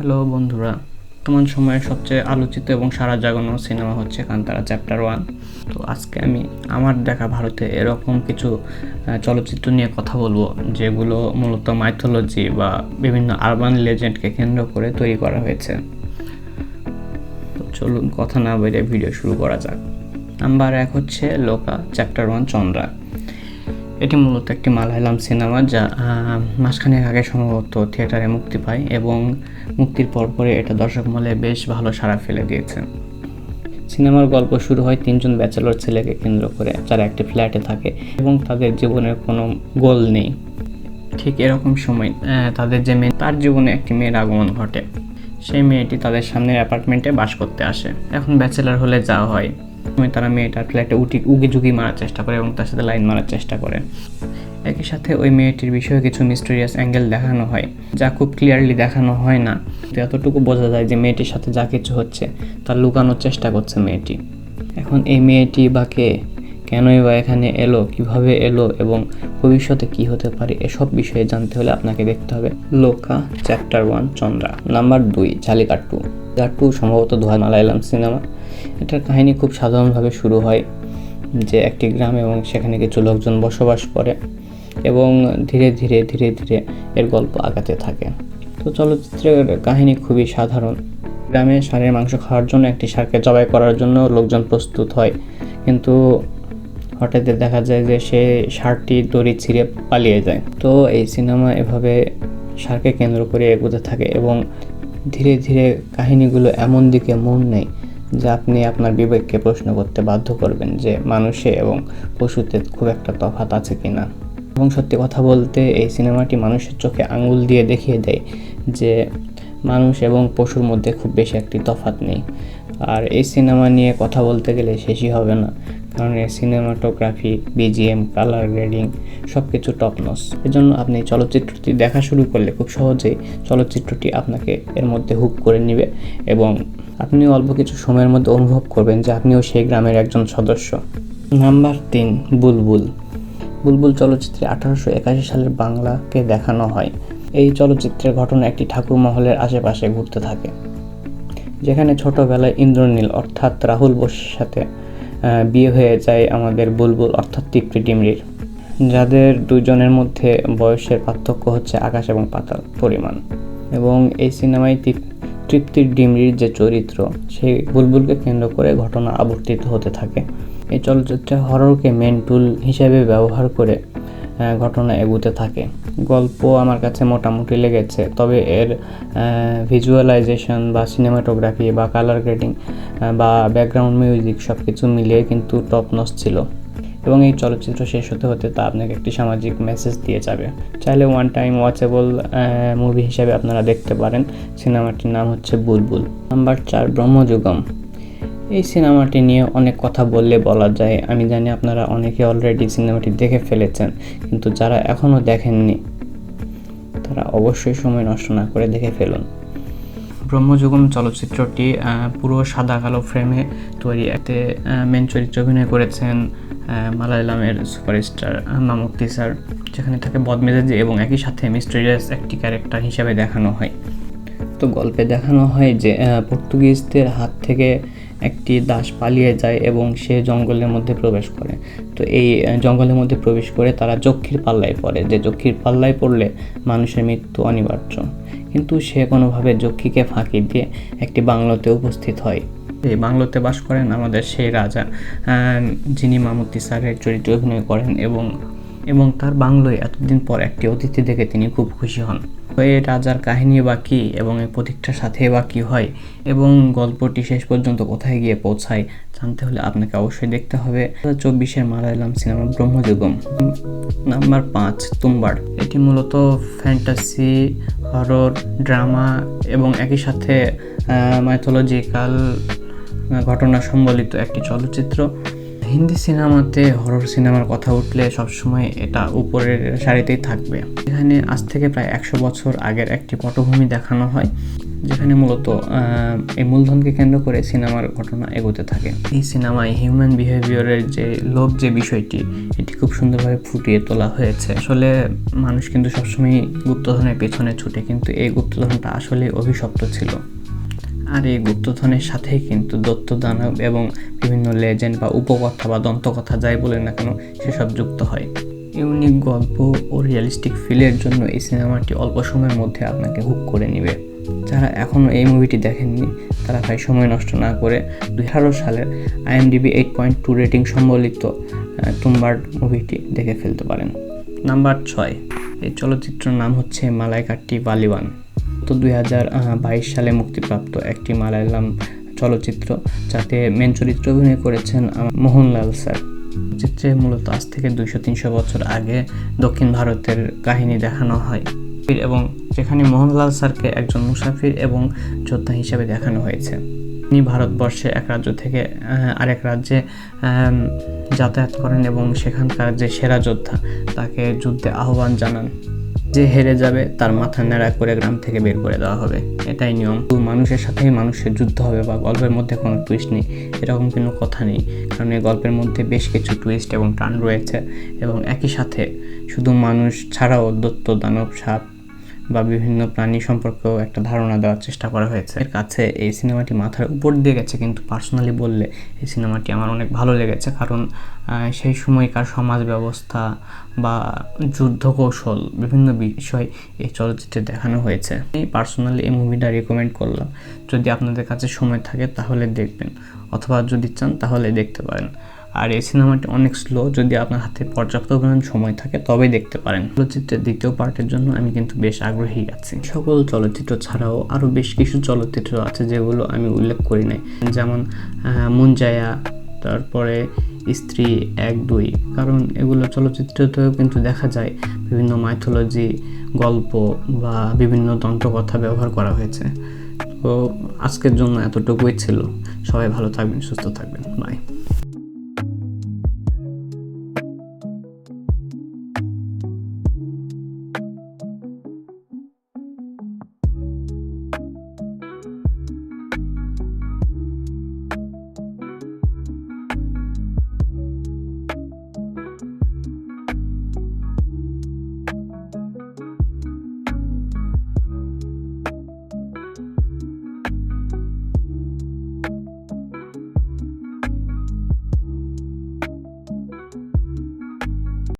Hello বন্ধুরা বর্তমান সময়ে সবচেয়ে আলোচিত এবং সারা জাগানো সিনেমা হচ্ছে কান্তারা চ্যাপ্টার ওয়ান। তো আজকে আমি আমার দেখা ভারতে এরকম কিছু চলচ্চিত্র নিয়ে কথা বলব, যেগুলো মূলত মাইথোলজি বা বিভিন্ন আরবান লেজেন্ডকে কেন্দ্র করে তৈরি করা হয়েছে। চলুন কথা না বেরিয়ে ভিডিও শুরু করা যাক। নাম্বার এক হচ্ছে লোকা, চ্যাপ্টার ওয়ান চন্দ্রা। এটি মূলত একটি মালায়ালাম সিনেমা যা মাসখানেক আগে সম্ভবত থিয়েটারে মুক্তি পায় এবং মুক্তির পরপরই এটা দর্শক মহলে বেশ ভালো সাড়া ফেলে দিয়েছে। সিনেমার গল্প শুরু হয় তিনজন ব্যাচেলর ছেলেকে কেন্দ্র করে, যারা একটি ফ্ল্যাটে থাকে এবং তাদের জীবনের কোনো গোল নেই। ঠিক এরকম সময় তাদের যে মেয়ে, তার জীবনে একটি মেয়ের আগমন ঘটে। সেই মেয়েটি তাদের সামনের অ্যাপার্টমেন্টে বাস করতে আসে। এখন ব্যাচেলার হলে যাওয়া হয়। তারা মেয়েটার ফ্ল্যাটে উঠি, উগি ঝুঁকি মারার চেষ্টা করে এবং তার সাথে লাইন মারার চেষ্টা করে। একই সাথে ওই মেয়েটির বিষয়ে কিছু মিস্টেরিয়াস অ্যাঙ্গেল দেখানো হয়, যা খুব ক্লিয়ারলি দেখানো হয় না। এতটুকু বোঝা যায় যে মেয়েটির সাথে যা কিছু হচ্ছে তা লুকানোর চেষ্টা করছে মেয়েটি। এখন এই মেয়েটি বা কে, কেনই বা এখানে এলো, কীভাবে এলো এবং ভবিষ্যতে কি হতে পারে, এসব বিষয়ে জানতে হলে আপনাকে দেখতে হবে। Lokah chapter one Chandra. Number দুই ঝালিকাট্টু টু সম্ভবত দোহা মালায়ালাম সিনেমা এটার কাহিনী খুব সাধারণভাবে শুরু হয় যে একটি গ্রাম এবং সেখানে কিছু লোকজন বসবাস করে এবং ধীরে ধীরে ধীরে ধীরে এর গল্প আগাতে থাকে। তো চলচ্চিত্রের কাহিনী খুবই সাধারণ। গ্রামে ষাঁড়ের মাংস খাওয়ার জন্য একটি ষাঁড়কে জবাই করার জন্য লোকজন প্রস্তুত হয়। কিন্তু হঠাৎ দেখা যায় যে সে ষাঁড়টি দড়ি ছিঁড়ে পালিয়ে যায়। তো এই সিনেমা এভাবে ষাঁড়কে কেন্দ্র করে এগোতে থাকে এবং ধীরে ধীরে কাহিনীগুলো এমন দিকে মন নেয় যা আপনি আপনার বিবেককে প্রশ্ন করতে বাধ্য করবেন যে মানুষে এবং পশুতে খুব একটা তফাত আছে কি না এবং সত্যি কথা বলতে এই সিনেমাটি মানুষের চোখে আঙুল দিয়ে দেখিয়ে দেয় যে মানুষ এবং পশুর মধ্যে খুব বেশি একটি তফাত নেই। আর এই সিনেমা নিয়ে কথা বলতে গেলে শেষই হবে না। কারণ এর সিনেমাটোগ্রাফি বিজিএম কালার গ্রেডিং সব কিছু টপ নস এজন্য আপনি চলচ্চিত্রটি দেখা শুরু করলে খুব সহজেই চলচ্চিত্রটি আপনাকে এর মধ্যে হুক করে নেবে এবং আপনি অল্প কিছু সময়ের মধ্যে অনুভব করবেন যে আপনিও সেই গ্রামের একজন সদস্য। নাম্বার তিন, বুলবুল। বুলবুল চলচ্চিত্রে আঠারোশো একাশি সালের বাংলাকে দেখানো হয়। এই চলচ্চিত্রের ঘটনা একটি ঠাকুর মহলের আশেপাশে ঘুরতে থাকে, যেখানে ছোটবেলায় ইন্দ্রনীল অর্থাৎ রাহুল বোসের সাথে বিয়ে হয়ে যায় আমাদের বুলবুল অর্থাৎ তৃপ্তি ডিমরির যাদের দুজনের মধ্যে বয়সের পার্থক্য হচ্ছে আকাশ এবং পাতাল পরিমাণ। এবং এই সিনেমায় তৃপ- তৃপ্তির ডিমরির যে চরিত্র, সেই বুলবুলকে কেন্দ্র করে ঘটনা আবর্তিত হতে থাকে। এই চলচ্চিত্রে হররকে মেন টুল হিসেবে ব্যবহার করে ঘটনা এগুতে থাকে। গল্প আমার কাছে মোটামুটি লেগেছে। তবে এর ভিজুয়ালাইজেশন বা সিনেমাটোগ্রাফি বা কালার গ্রেডিং বা ব্যাকগ্রাউন্ড মিউজিক সব কিছু মিলিয়ে কিন্তু টপ নস ছিল। এবং এই চলচ্চিত্র শেষ হতে হতে তা আপনাকে একটি সামাজিক মেসেজ দিয়ে যাবে। চাইলে ওয়ান টাইম ওয়াচেবল মুভি হিসেবে আপনারা দেখতে পারেন। সিনেমাটির নাম হচ্ছে বুলবুল। নাম্বার চার, ব্রহ্মযুগম। এই সিনেমাটি নিয়ে অনেক কথা বললে বলা যায়। আমি জানি আপনারা অনেকে অলরেডি সিনেমাটি দেখে ফেলেছেন, কিন্তু যারা এখনও দেখেননি, তারা অবশ্যই সময় নষ্ট না করে দেখে ফেলুন। ব্রহ্মযুগম চলচ্চিত্রটি পুরো সাদা কালো ফ্রেমে তৈরি। এতে মেন চরিত্রে অভিনয় করেছেন মালায়ালামের সুপারস্টার মামুক্তি স্যার, যেখানে তাকে বদমেজাজি এবং একই সাথে মিস্টেরিয়াস একটি ক্যারেক্টার হিসাবে দেখানো হয়। তো গল্পে দেখানো হয় যে পর্তুগিজদের হাত থেকে একটি দাস পালিয়ে যায় এবং সে জঙ্গলের মধ্যে প্রবেশ করে। তো এই জঙ্গলের মধ্যে প্রবেশ করে তারা যক্ষীর পাল্লায় পড়ে। যে যক্ষীর পাল্লায় পড়লে মানুষের মৃত্যু অনিবার্য। কিন্তু সে কোনোভাবে যক্ষীকে ফাঁকি দিয়ে একটি বাংলোতে উপস্থিত হয়। এই বাংলোতে বাস করেন আমাদের সেই রাজা যিনি মামুতি স্যারের চরিত্রে অভিনয় করেন এবং এবং তার বাংলোয় এতদিন পর একটি অতিথি দেখে তিনি খুব খুশি হন। এই রাজার কাহিনী বা কী এবং এই প্রতীকটার সাথে বা কী হয় এবং গল্পটি শেষ পর্যন্ত কোথায় গিয়ে পৌঁছায় জানতে হলে আপনাকে অবশ্যই দেখতে হবে। চব্বিশের মালায়ালাম সিনেমা ব্রহ্মযুগম, নাম্বার পাঁচ, তুম্বার। এটি মূলত ফ্যান্টাসি, হরর, ড্রামা এবং একই সাথে মাইথোলজিক্যাল ঘটনা সম্বলিত একটি চলচ্চিত্র। হিন্দি সিনেমাতে হরর সিনেমার কথা উঠলে সবসময় এটা উপরের সারিতেই থাকবে। এখানে আজ থেকে প্রায় একশো বছর আগের একটি পটভূমি দেখানো হয়, যেখানে মূলত এই মূলধনকে কেন্দ্র করে সিনেমার ঘটনা এগোতে থাকে। এই সিনেমায় হিউম্যান বিহেভিয়ারের যে লোভ যে বিষয়টি, এটি খুব সুন্দরভাবে ফুটিয়ে তোলা হয়েছে। আসলে মানুষ কিন্তু সবসময় গুপ্তধনের পেছনে ছুটে, কিন্তু এই গুপ্তধনটা আসলে অভিশপ্ত ছিল। আর এই গুপ্তধনের সাথেই কিন্তু দত্ত দানব এবং বিভিন্ন লেজেন্ড বা উপকথা বা দন্তকথা যাই বলে না কেন সেসব যুক্ত হয়। ইউনিক গল্প ও রিয়েলিস্টিক ফিলের জন্য এই সিনেমাটি অল্প সময়ের মধ্যে আপনাকে হুক করে নেবে। যারা এখনও এই মুভিটি দেখেননি তারা তাই সময় নষ্ট না করে দুই সালের IMDb eight point two rating সম্বলিত আহ, তুম্বার্ড মুভিটি দেখে ফেলতে পারেন। নাম্বার ছয় এই চলচ্চিত্রের নাম হচ্ছে মালাইকাট্টি বালিওয়ান। তো দুই হাজার বাইশ সালে মুক্তিপ্রাপ্ত একটি মালায়ালাম চলচ্চিত্র, যাতে মেন চরিত্রে অভিনয় করেছেন মোহনলাল স্যার। চিত্রে মূলত আজ থেকে দুইশো তিনশো বছর আগে দক্ষিণ ভারতের কাহিনী দেখানো হয়। এবং যেখানে মোহনলাল স্যারকে একজন মুসাফির এবং যোদ্ধা হিসেবে দেখানো হয়েছে। তিনি ভারতবর্ষে এক রাজ্য থেকে আরেক রাজ্যে যাতায়াত করেন এবং সেখানকার যে সেরা যোদ্ধা, তাকে যুদ্ধে আহ্বান জানান। যে হেরে যাবে, তার মাথা নেড়া করে গ্রাম থেকে বের করে দেওয়া হবে। এটাই নিয়ম। মানুষের সাথেই মানুষের যুদ্ধ হবে বা গল্পের মধ্যে কোনো টুইস্ট নেই। এরকম কোনো কথা নেই। কারণ এই গল্পের মধ্যে বেশ কিছু টুইস্ট এবং টান রয়েছে এবং একই সাথে শুধু মানুষ ছাড়াও দত্ত, দানব সাপ বা বিভিন্ন প্রাণী সম্পর্কেও একটা ধারণা দেওয়ার চেষ্টা করা হয়েছে। এর কাছে এই সিনেমাটি মাথার উপর দিয়ে গেছে, কিন্তু পার্সোনালি বললে এই সিনেমাটি আমার অনেক ভালো লেগেছে। কারণ সেই সময়কার সমাজ ব্যবস্থা বা যুদ্ধ কৌশল, বিভিন্ন বিষয় এই চলচ্চিত্রে দেখানো হয়েছে। আমি পার্সোনালি এই মুভিটা রেকমেন্ড করলাম। যদি আপনাদের কাছে সময় থাকে তাহলে দেখবেন, অথবা যদি চান তাহলে দেখতে পারেন। আর এই সিনেমাটি অনেক স্লো যদি আপনার হাতে পর্যাপ্ত পরিমাণ সময় থাকে, তবেই দেখতে পারেন। চলচ্চিত্রের দ্বিতীয় পার্টের জন্য আমি কিন্তু বেশ আগ্রহী আছি। সকল চলচ্চিত্র ছাড়াও আরও বেশ কিছু চলচ্চিত্র আছে যেগুলো আমি উল্লেখ করি নাই। যেমন মুনজায়া, তারপরে স্ত্রী এক দুই, কারণ এগুলো চলচ্চিত্রতেও কিন্তু দেখা যায় বিভিন্ন মাইথোলজি গল্প বা বিভিন্ন দন্তকথা ব্যবহার করা হয়েছে। তো আজকের জন্য এতটুকুই ছিল। সবাই ভালো থাকবেন, সুস্থ থাকবেন। বাই